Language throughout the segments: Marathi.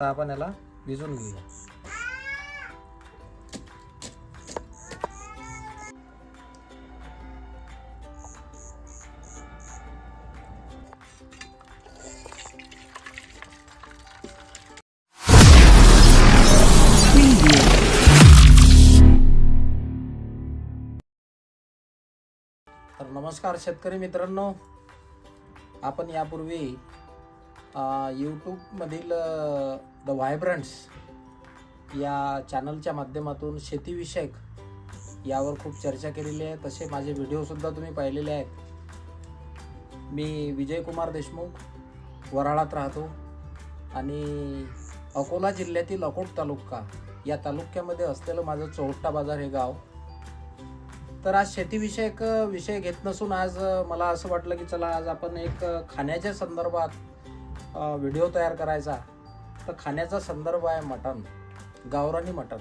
आपण याला भिजून घेऊया. तर नमस्कार शेतकरी मित्रांनो. आपण यापूर्वी यूट्यूबमधील द व्हायब्रंट्स या चॅनलच्या माध्यमातून शेतीविषयक यावर खूप चर्चा केलेली आहे. तसे माझे व्हिडिओसुद्धा तुम्ही पाहिलेले आहेत. मी विजयकुमार देशमुख वराळात राहतो आणि अकोला जिल्ह्यातील अकोट तालुका या तालुक्यामध्ये असलेलं माझं चौट्टा बाजार हे गाव. तर आज शेतीविषयक विषय घेत नसून आज मला असं वाटलं की चला आज आपण एक खाण्याच्या संदर्भात व्हिडिओ तयार करायचा तर खाण्याचा संदर्भ आहे मटण गावरानी मटण.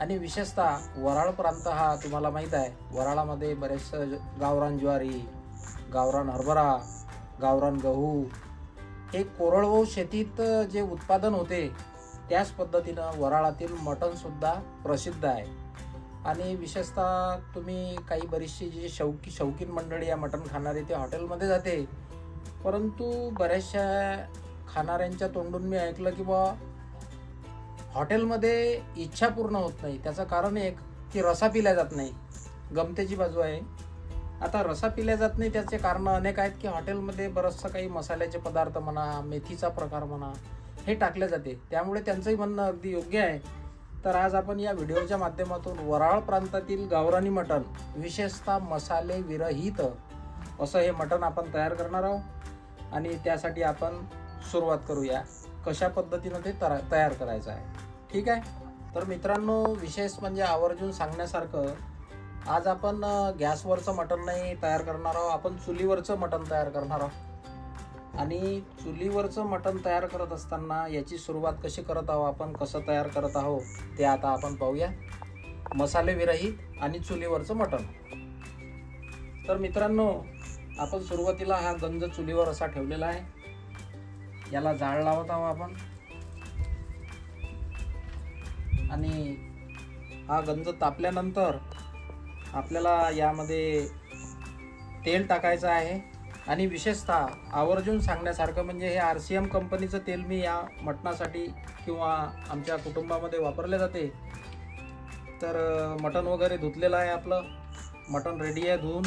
आणि विशेषतः वराळ प्रांत हा तुम्हाला माहीत आहे. वराळामध्ये बरेच गावरान ज्वारी गावरान हरभरा गावरान गहू हे कोरडवाहू शेतीत जे उत्पादन होते त्याच पद्धतीनं वराळातील मटणसुद्धा प्रसिद्ध आहे. आणि विशेषतः तुम्ही काही बरीचशी जी शौकी शौकीन मंडळी या मटण खाणारी ते हॉटेलमध्ये जाते. परंतु बऱ्याचशा खाणाऱ्यांच्या तोंडून मी ऐकलं की बा हॉटेलमध्ये इच्छा पूर्ण होत नाही. त्याचं कारण एक की रसा पिल्या जात नाही. गमतेची बाजू आहे. आता रसा पिल्या जात नाही त्याचे कारण अनेक आहेत की हॉटेलमध्ये बरंचसं काही मसाल्याचे पदार्थ म्हणा मेथीचा प्रकार म्हणा हे टाकले जाते. त्यामुळे त्यांचंही म्हणणं अगदी योग्य आहे. तर आज आपण या व्हिडिओच्या माध्यमातून वराळ प्रांतातील गावरानी मटण विशेषतः मसाले विरहित असं हे मटण आपण तयार करणार आहोत. आणि त्यासाठी आपण सुरुवात करूया. कशा पद्धतीनं ते तयार करायचं आहे. ठीक आहे? तर मित्रांनो विशेष म्हणजे आवर्जून सांगण्यासारखं आज आपण गॅसवरचं मटण नाही तयार करणार आहोत आपण चुलीवरचं मटण तयार करणार आहोत. आणि चुलीवरचं मटण तयार करत असताना याची सुरुवात कशी करत आहोत आपण कसं तयार करत आहोत ते आता आपण पाहूया. मसाले विरहित आणि चुलीवरचं मटण. तर मित्रांनो आपण सुरुवातीला हा गंज चुलीवर असा ठेवलेला आहे. याला जाळ लावत आहोत आपण. आणि हा गंज तापल्यानंतर आपल्याला यामध्ये तेल टाकायचं आहे. आणि विशेषतः आवर्जून सांगण्यासारखं म्हणजे हे आर सी एम कंपनीचं तेल मी या मटणासाठी किंवा आमच्या कुटुंबामध्ये वापरले जाते. तर मटण वगैरे धुतलेलं आहे आपलं. मटण रेडी आहे धुवून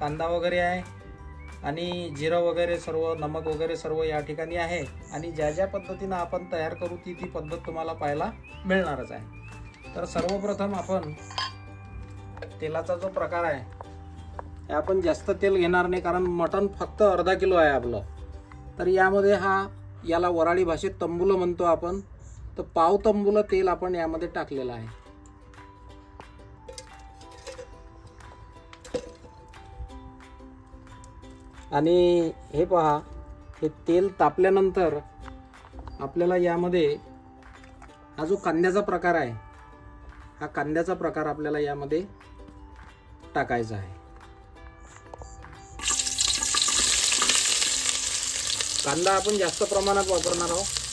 कांदा वगैरे आहे. आणि जिरं वगैरे सर्व नमक वगैरे सर्व या ठिकाणी आहे. आणि ज्या ज्या पद्धतीनं आपण तयार करू ती ती पद्धत तुम्हाला पाहायला मिळणारच आहे. तर सर्वप्रथम आपण तेलाचा जो प्रकार आहे हे आपण जास्त तेल घेणार नाही कारण मटण फक्त अर्धा किलो आहे आपलं. तर यामध्ये हा याला वराळी भाषेत तंबुलं म्हणतो आपण. तर पाव तंबुलं तेल आपण यामध्ये टाकलेलं आहे. आणि हे पहा हे तेल तापल्यानंतर आपल्याला यामध्ये हा जो कांद्याचा प्रकार आहे हा कांद्याचा प्रकार आपल्याला यामध्ये टाकायचा आहे. कांदा आपण जास्त प्रमाणात वापरणार आहोत.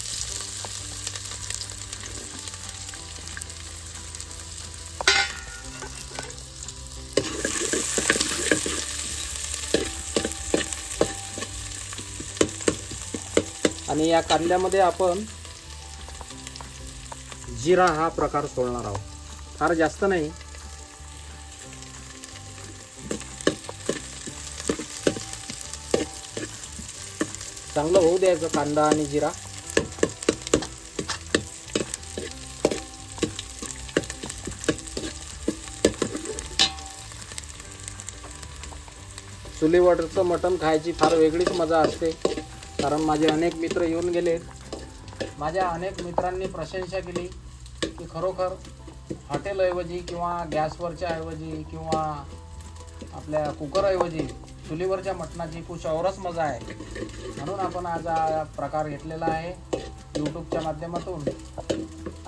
आणि या कांद्यामध्ये आपण जिरा हा प्रकार सोडणार आहोत. फार जास्त नाही. चांगलं होऊ द्यायचं कांदा आणि जिरा. चुलीवरचं मटण खायची फार वेगळीच मजा असते. कारण माझे अनेक मित्र येऊन गेलेत माझ्या अनेक मित्रांनी प्रशंसा केली की खरोखर हॉटेलऐवजी किंवा गॅसवरच्या ऐवजी किंवा आपल्या कुकरऐवजी चुलीवरच्या मटणाची खूप औरच मजा आहे. म्हणून आपण आज हा प्रकार घेतलेला आहे यूट्यूबच्या माध्यमातून.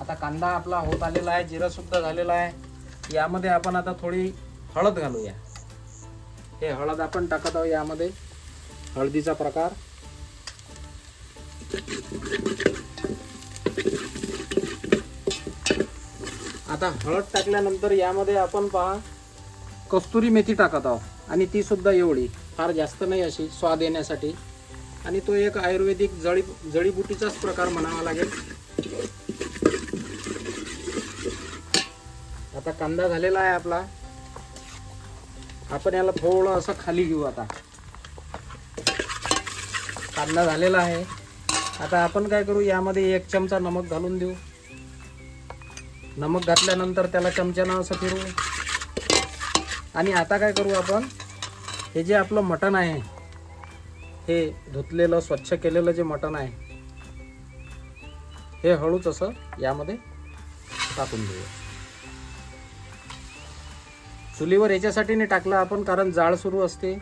आता कांदा आपला होत आलेला आहे जिरंसुद्धा झालेला आहे. यामध्ये आपण आता थोडी हळद घालूया. हे हळद आपण टाकत आहोत यामध्ये. हळदीचा प्रकार. आता हळद टाकल्यानंतर यामध्ये आपण पहा कस्तुरी मेथी टाकत आहोत. आणि ती सुद्धा एवढी फार जास्त नाही अशी स्वाद येण्यासाठी. आणि तो एक आयुर्वेदिक जडी जडीबुटीचाच प्रकार म्हणावा लागेल. आता कांदा झालेला आहे आपला. आपण याला थोडं असं खाली घेऊ आता. कांदा झालेला आहे. आता आपण काय करू यामध्ये एक चमचा नमक घालून देऊ. नमक घातल्यानंतर त्याला चमच्यानं असं फिरू आणि आता काय करू आपण हे जे आपलं मटण आहे हे धुतलेलं स्वच्छ केलेलं जे मटण आहे हे हळूच असं यामध्ये टाकून देऊ चुलीवर याच्यासाठी नाही टाकलं आपण कारण जाळ सुरू असते.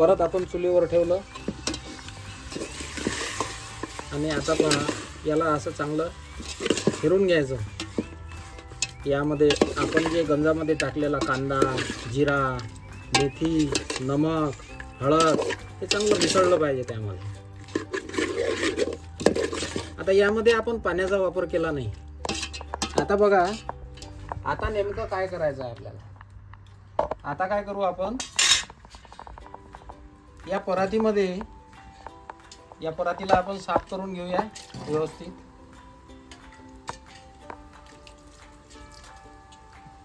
परत आपण चुलीवर ठेवलं. आणि आता पहा याला असं चांगलं फिरून घ्यायचं. यामध्ये आपण जे गंजामध्ये टाकलेला कांदा जिरा मेथी नमक हळद हे चांगलं मिसळलं पाहिजे त्यामध्ये. आता यामध्ये आपण पाण्याचा वापर केला नाही. आता बघा आता नेमकं काय करायचं आहे आपल्याला? आता काय करू आपण? या परातीमध्ये या परातीला आपण साफ करून घेऊया व्यवस्थित.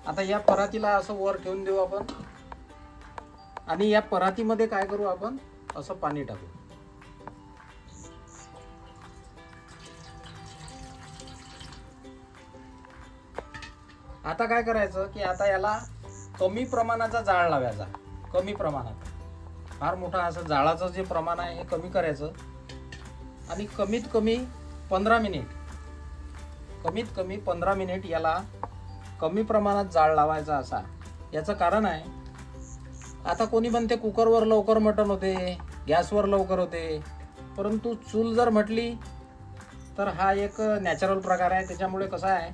आता या परातीला असं वर ठेवून देऊ आपण. आणि या परातीमध्ये काय करू आपण? असं पाणी टाकू. आता काय करायचं की आता याला कमी प्रमाणाचा जाळ लावायचा. कमी प्रमाणात. फार मोठा असं जाळाचं जे प्रमाण आहे हे कमी करायचं. आणि कमीत कमी पंधरा मिनिट कमीत कमी पंधरा मिनिट याला कमी प्रमाणात जाळ लावायचा असा. याचं कारण आहे आता कोणी म्हणते कुकरवर लवकर मटण होते गॅसवर लवकर होते परंतु चूल जर म्हटली तर हा एक नॅचरल प्रकार आहे. त्याच्यामुळे कसं आहे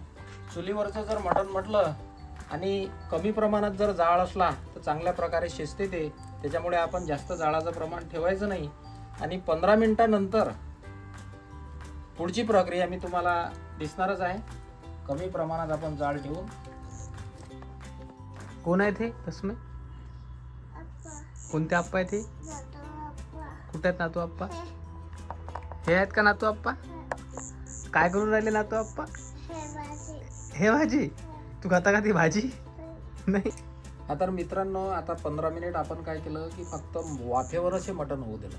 चुलीवरचं जर मटण म्हटलं आणि कमी प्रमाणात जर जाळ असला तर चांगल्या प्रकारे शिजते ते. त्याच्यामुळे आपण जास्त जाळाचं प्रमाण ठेवायचं नाही. आणि पंधरा मिनटानंतर पुढची प्रक्रिया मी तुम्हाला दिसणारच आहे. कमी प्रमाणात आपण जाळ ठेवून कोण आहे ते? तसमे कोणते आप्पा आहे ते? कुठे आहेत नातू आप्पा? हे आहेत का नातू आप्पा? काय करून राहिले नातू आप्पा? हे भाजी. तू खाता का ती भाजी? नाही. आता मित्रांनो आता पंधरा मिनिट आपण काय केलं की फक्त वाफेवरच हे मटण होऊ दिलं.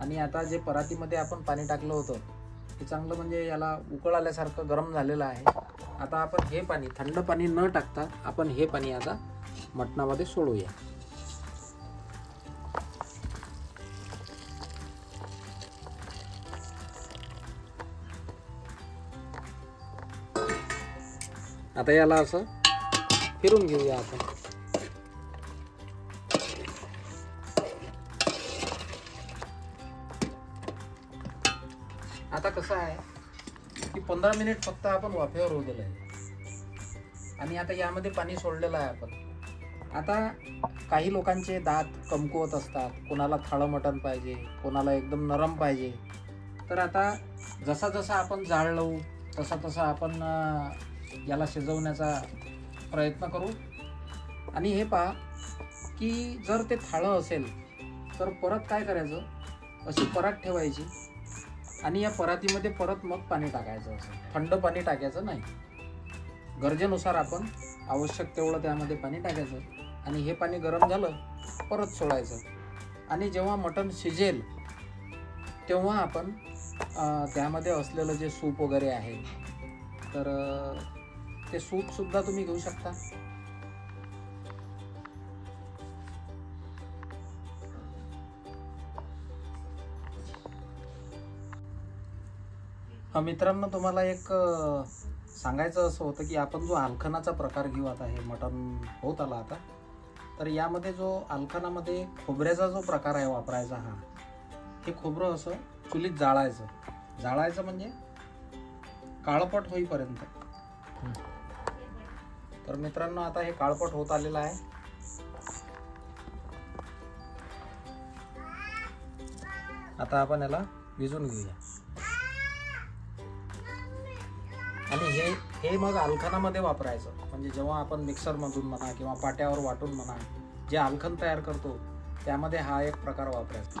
आणि आता जे परातीमध्ये आपण पाणी टाकलं होतं ते चांगलं म्हणजे याला उकळ आल्यासारखं गरम झालेलं आहे. आता आपण हे पाणी थंड पाणी न टाकता आपण हे पाणी आता मटणामध्ये सोडूया. आता याला असं फिरून घेऊया आपण. आता कसं आहे की पंधरा मिनिट फक्त आपण वाफेवर होऊ दिलं आहे. आणि आता यामध्ये पाणी सोडलेलं आहे आपण. आता काही लोकांचे दात कमकुवत असतात. कोणाला थाळं मटण पाहिजे कोणाला एकदम नरम पाहिजे. तर आता जसा जसा आपण जाळ लावू तसा तसा आपण याला शिजवण्याचा प्रयत्न करू. आणि हे पहा की जर ते थाळं असेल तर परत काय करायचं? अशी परात ठेवायची. आणि या परातीमध्ये परत मग पाणी टाकायचं असं. थंड पाणी टाकायचं नाही. गरजेनुसार आपण आवश्यक तेवढं त्यामध्ये पाणी टाकायचं. आणि हे पाणी गरम झालं परत सोडायचं. आणि जेव्हा मटण शिजेल तेव्हा आपण त्यामध्ये असलेलं जे सूप वगैरे आहे तर ते ते सूपसुद्धा तुम्ही घेऊ शकता. मित्रांनो तुम्हाला एक सांगायचं असं होतं की आपण जो आलखनाचा प्रकार घेऊ आता हे मटण होत आला आता तर यामध्ये जो आलखनामध्ये खोबऱ्याचा जो प्रकार आहे वापरायचा हा हे खोबरं असं चुलीत जाळायचं. जाळायचं म्हणजे काळपट होईपर्यंत. तर मित्रांनो आता हे काळपट होत आलेलं आहे. आता आपण याला विजून घेऊया. आणि हे हे मग आलखनामध्ये वापरायचं. म्हणजे जेव्हा आपण मिक्सरमधून म्हणा किंवा पाट्यावर वाटून म्हणा जे आलखन तयार करतो त्यामध्ये हा एक प्रकार वापरायचा.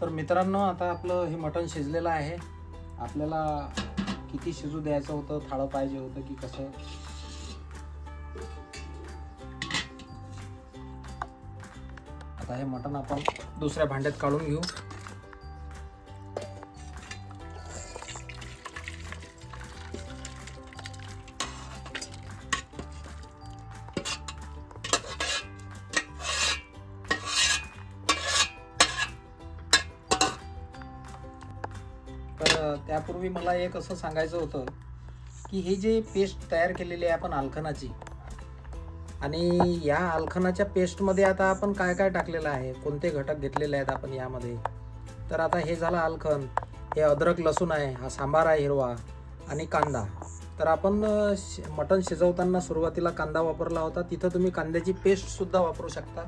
तर मित्रांनो आता आपलं हे मटण शिजलेलं आहे. आपल्याला किती शिजू द्यायचं होतं थाळं पाहिजे होतं की कसं? आता हे मटण आपण दुसऱ्या भांड्यात काढून घेऊ. तर त्यापूर्वी मला एक असं सांगायचं होतं की हे जे पेस्ट तयार केलेली आहे आपण आलखनाची आणि या अलखनाच्या पेस्टमध्ये आता आपण काय काय टाकलेलं आहे? कोणते घटक घेतलेले आहेत आपण यामध्ये? तर आता हे झालं आलखन हे अद्रक लसूण आहे हा सांबार आहे हिरवा आणि कांदा. तर आपण शि- मटण शिजवताना सुरुवातीला कांदा वापरला होता. तिथं तुम्ही कांद्याची पेस्टसुद्धा वापरू शकता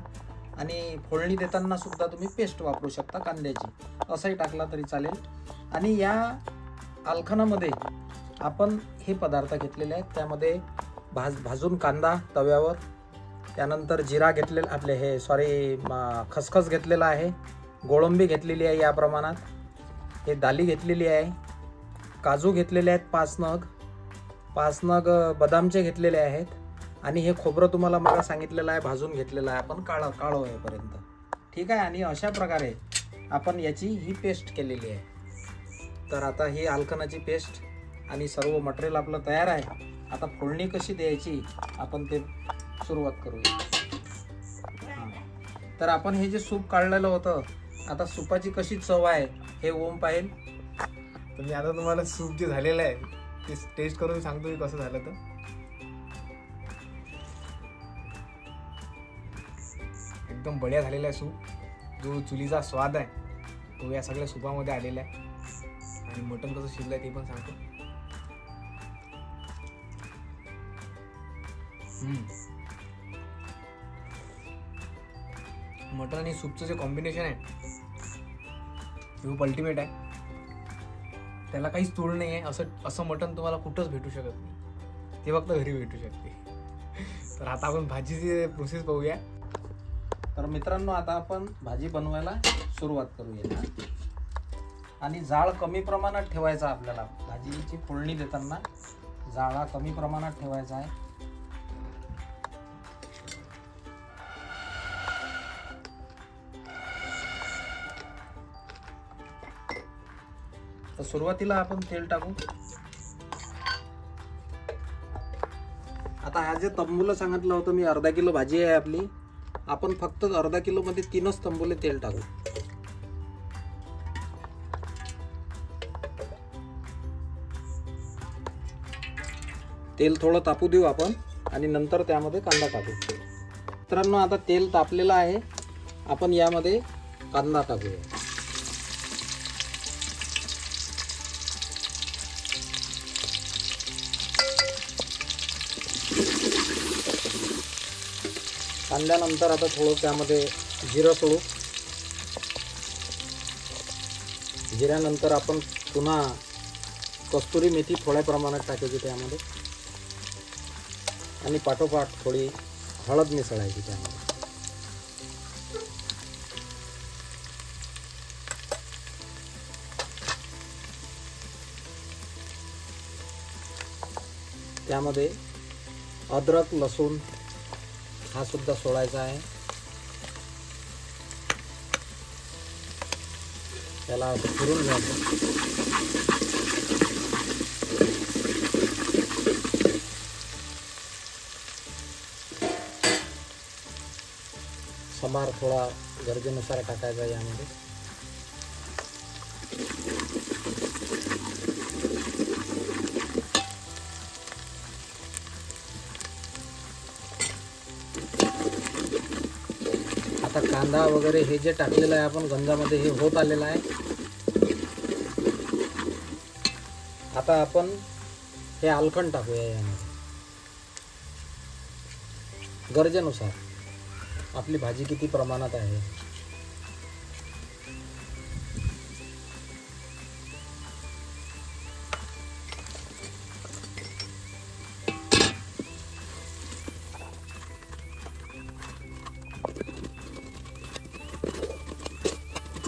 आणि फोडणी देताना सुद्धा तुम्ही पेस्ट वापरू शकता कांद्याची. असंही टाकला तरी चालेल. आणि या अलखनामध्ये आपण हे पदार्थ घेतलेले आहेत. त्यामध्ये भाज भाजून कांदा तव्यावर. त्यानंतर जिरा घेतलेला आपले हे सॉरी खसखस घेतलेला आहे. गोळंबी घेतलेली आहे या प्रमाणात. हे दाली घेतलेली आहे. काजू घेतलेले आहेत पाच नग. पाच नग बदामचे घेतलेले आहेत. आणि हे खोबरं तुम्हाला मला सांगितलेलं आहे भाजून घेतलेलं आहे. आपण काळ काळं होईपर्यंत. ठीक आहे? आणि अशा प्रकारे आपण याची ही पेस्ट केलेली आहे. तर आता ही आलकनाची पेस्ट आणि सर्व मटेरियल आपलं तयार आहे. आता फोडणी कशी द्यायची आपण ते सुरुवात करूया. हां. तर आपण हे जे सूप काढलेलं होतं आता सुपाची कशी चव आहे हे ओम पाहिल. तर मी आता तुम्हाला सूप जे झालेलं आहे ते टेस्ट करून सांगतो की कसं झालं तर. एकदम बढिया झालेला आहे सूप. जो चुलीचा स्वाद आहे तो या सगळ्या सुपामध्ये आलेला आहे. आणि मटण कसं शिजलं आहे ते पण सांगतो. मटन आणि सूपचं जे कॉम्बिनेशन आहे ते खूप अल्टिमेट आहे. त्याला काहीच तोड नाही आहे असं असं मटण तुम्हाला कुठंच भेटू शकत नाही. ते फक्त घरी भेटू शकते. तर आता आपण भाजीची प्रोसेस पाहूया तर मित्रांनो आता आपण भाजी बनवायला सुरुवात करूया. आणि जाळ कमी प्रमाणात ठेवायचा आपल्याला. भाजीची फोडणी देताना जाळा कमी प्रमाणात ठेवायचा आहे. तर सुरुवातीला आपण तेल टाकू. आता हा जे तंबूला सांगितलं होतं मी अर्धा किलो भाजी आहे आपली. आपण फक्त अर्धा किलोमध्ये तीनच तंबूले तेल टाकू. तेल थोडं तापू देऊ आपण आणि नंतर त्यामध्ये कांदा टाकू. मित्रांनो आता तेल तापलेलं आहे. आपण यामध्ये कांदा टाकूया. कांद्यानंतर आता थोडं त्यामध्ये जिरं सोडू. जिऱ्यानंतर आपण पुन्हा कस्तुरी मेथी थोड्या प्रमाणात टाकायची त्यामध्ये. आणि पाठोपाठ थोडी हळद मिसळायची त्यामध्ये. त्यामध्ये अद्रक लसूण हा सुद्धा सोडायचा आहे. त्याला असं फिरून घ्यायचं. समार थोडा गरजेनुसार टाकायचा यामध्ये. गंधा वगैरे हे जे टाकलेलं आहे आपण गंजामध्ये हे होत आलेलं आहे. आता आपण हे आलखण टाकूया यामध्ये. गरजेनुसार. आपली भाजी किती प्रमाणात आहे?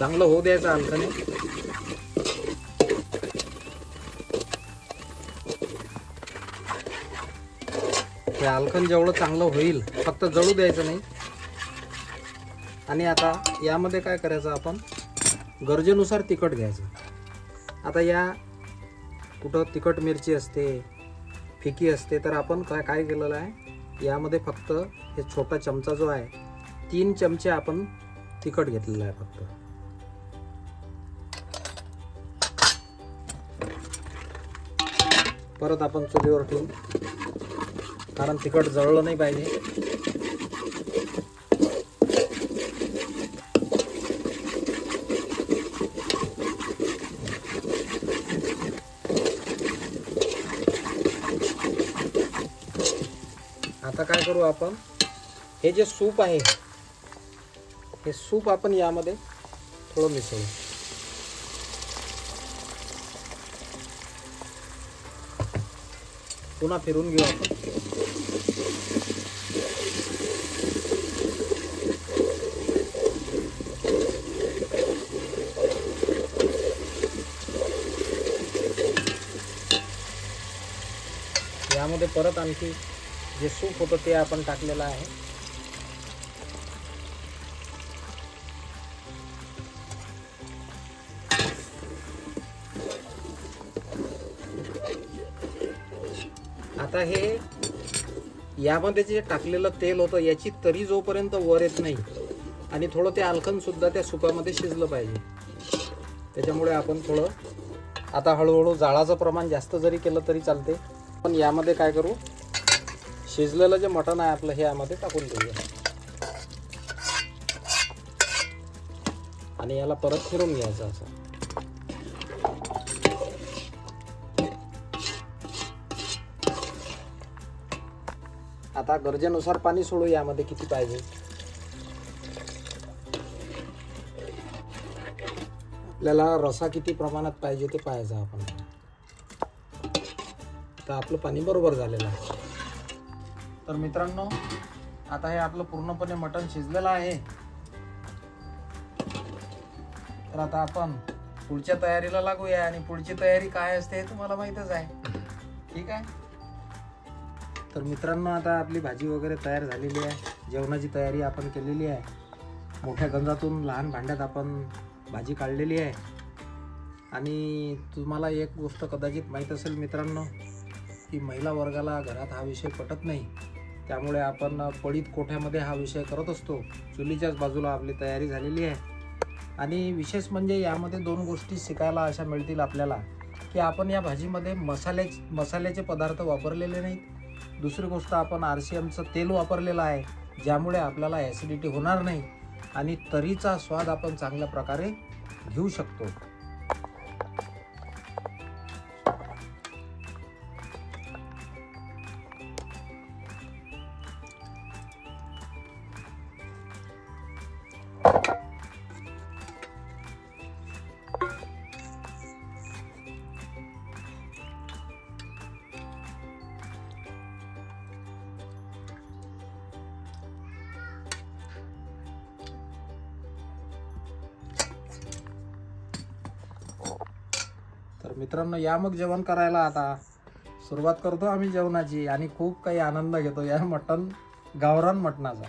चांगलं होऊ द्यायचं हलकाने हे हलकन जेवढं चांगलं होईल फक्त जळू द्यायचं नाही. आणि आता यामध्ये काय करायचं आपण? गरजेनुसार तिखट घ्यायचं. आता या कुठं तिखट मिरची असते फिकी असते तर आपण काय काय केलेलं आहे? यामध्ये फक्त हे छोटा चमचा जो आहे तीन चमचे आपण तिखट घेतलेलं आहे फक्त. परत आपण चुलीवर ठेवू. कारण तिखट जळलं नाही पाहिजे. आता काय करू आपण? हे जे सूप आहे हे सूप आपण यामध्ये थोडं मिसळू. पुन्हा फिरून घेऊ परत जे सूप होता ते आपण टाकलेलं आहे. आता हे यामध्ये जे टाकलेलं तेल होतं याची तरी जोपर्यंत वर येत नाही आणि थोडं ते आलखनसुद्धा त्या सुपामध्ये शिजलं पाहिजे. त्याच्यामुळे आपण थोडं आता हळूहळू जाळाचं प्रमाण जास्त जरी केलं तरी चालते. पण यामध्ये काय करू? शिजलेलं जे मटण आहे आपलं हे यामध्ये टाकून देऊया. आणि याला परत फिरून घ्यायचं असं. आता गरजेनुसार पाणी सोडू यामध्ये किती पाहिजे? आपल्याला रसा किती प्रमाणात पाहिजे ते पाहायचं आपण. तर आपलं पाणी बरोबर झालेलं आहे. तर मित्रांनो आता हे आपलं पूर्णपणे मटण शिजलेलं आहे. तर आता आपण पुढच्या तयारीला लागूया आणि पुढची तयारी काय असते हे तुम्हाला माहीतच आहे. ठीक आहे? तर मित्रांनो आता आपली भाजी वगैरे तयार झालेली आहे. जेवणाची तयारी आपण केलेली आहे. मोठ्या गंजातून लहान भांड्यात आपण भाजी काढलेली आहे. आणि तुम्हाला एक गोष्ट कदाचित माहीत असेल मित्रांनो की महिला वर्गाला घरात हा विषय पटत नाही. त्यामुळे आपण पडीत कोठ्यामध्ये हा विषय करत असतो. चुलीच्याच बाजूला आपली तयारी झालेली आहे. आणि विशेष म्हणजे यामध्ये दोन गोष्टी शिकायला अशा मिळतील आपल्याला की आपण या भाजीमध्ये मसाले मसाल्याचे पदार्थ वापरलेले नाहीत. दुसरी गोष्ट आपण आर सी एमचं तेल वापरलेलं आहे ज्यामुळे आपल्याला ॲसिडिटी होणार नाही आणि तरीचा स्वाद आपण चांगल्या प्रकारे घेऊ शकतो. मित्रांनो या मग जेवण करायला आता. सुरुवात करतो आम्ही जेवणाची आणि खूप काही आनंद घेतो या मटण गावरान मटणाचा.